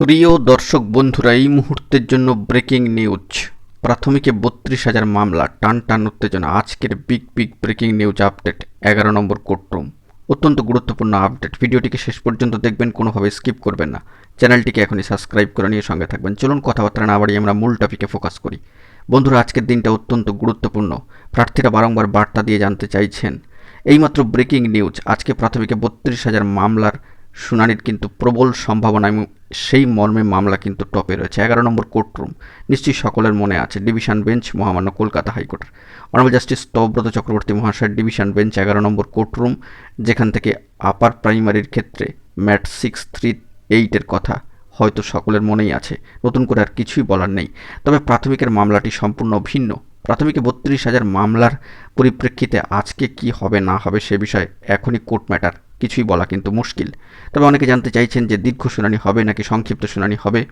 প্রিয় দর্শক বন্ধুরা, এই মুহূর্তের জন্য ব্রেকিং নিউজ প্রাথমিকে বত্রিশ হাজার মামলা, টান টান উত্তেজনা। আজকের big big breaking news update এগারো নম্বর কোর্টরুম অত্যন্ত গুরুত্বপূর্ণ আপডেট ভিডিওটিকে শেষ পর্যন্ত দেখবেন, কোনোভাবে স্কিপ করবেন না। চ্যানেলটিকে এখনই সাবস্ক্রাইব করে নিয়ে সঙ্গে থাকবেন। চলুন কথাবার্তা না বাড়িয়ে আমরা মূল টপিকে ফোকাস করি। বন্ধুরা, আজকের দিনটা অত্যন্ত গুরুত্বপূর্ণ। প্রার্থীরা বারংবার বার্তা দিয়ে জানতে চাইছেন। এইমাত্র ব্রেকিং নিউজ আজকে প্রাথমিকে বত্রিশ হাজার মামলার শুনানির কিন্তু প্রবল সম্ভাবনা সেই মর্মে মামলা কিন্তু টপে রয়েছে। এগারো নম্বর কোর্টরুম। নিশ্চয়ই সকলের মনে আছে, ডিভিশন বেঞ্চ, মহামান্য কলকাতা হাইকোর্টের। অনারেবল জাস্টিস তব্রত চক্রবর্তী মহাশয়ের ডিভিশন বেঞ্চ, এগারো নম্বর কোর্টরুম, যেখান থেকে আপার প্রাইমারির ক্ষেত্রে ম্যাট সিক্স থ্রি এইটের কথা হয়তো সকলের মনেই আছে। নতুন করে আর কিছুই বলার নেই। তবে প্রাথমিকের মামলাটি সম্পূর্ণ ভিন্ন। প্রাথমিকে বত্রিশ হাজার মামলার পরিপ্রেক্ষিতে আজকে কি হবে, না হবে সে বিষয়ে এখনই কোর্ট ম্যাটার। কিছুই বলা কিন্তু মুশকিল। তবে অনেকে জানতে চাইছেন যে দীর্ঘ শুনানি হবে নাকি সংক্ষিপ্ত শুনানি হবে,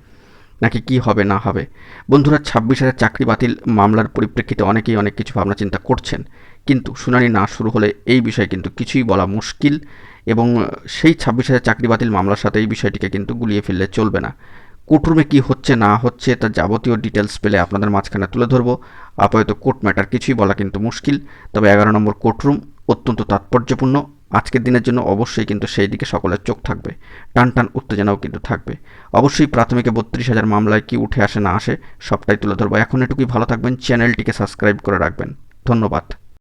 নাকি কি হবে, না হবে। বন্ধুরা, ছাব্বিশ হাজার চাকরি বাতিল মামলার পরিপ্রেক্ষিতে অনেকেই অনেক কিছু ভাবনা চিন্তা করছেন। কিন্তু শুনানি না শুরু হলে এই বিষয়ে কিন্তু কিছুই বলা মুশকিল এবং সেই ছাব্বিশ হাজার চাকরি বাতিল মামলার সাথে এই বিষয়টিকে কিন্তু গুলিয়ে ফেললে চলবে না। কোর্টরুমে কী হচ্ছে, না হচ্ছে, তার যাবতীয় ডিটেলস পেলে আপনাদের মাঝখানে তুলে ধরবো। আপাতত কোর্ট ম্যাটার কিছুই বলা কিন্তু মুশকিল, তবে এগারো নম্বর কোর্টরুম অত্যন্ত তাৎপর্যপূর্ণ। আজকের দিনের জন্য অবশ্যই কিন্তু সেই দিকে সকলের চোখ থাকবে, টান টান উত্তেজনাও কিন্তু থাকবে। অবশ্যই প্রাথমিকে বত্রিশ হাজার মামলায় কি উঠে আসে, না আসে, সবটাই তুলে ধরবো। এখন এটুকুই ভালো থাকবেন, চ্যানেলটিকে সাবস্ক্রাইব করে রাখবেন। ধন্যবাদ।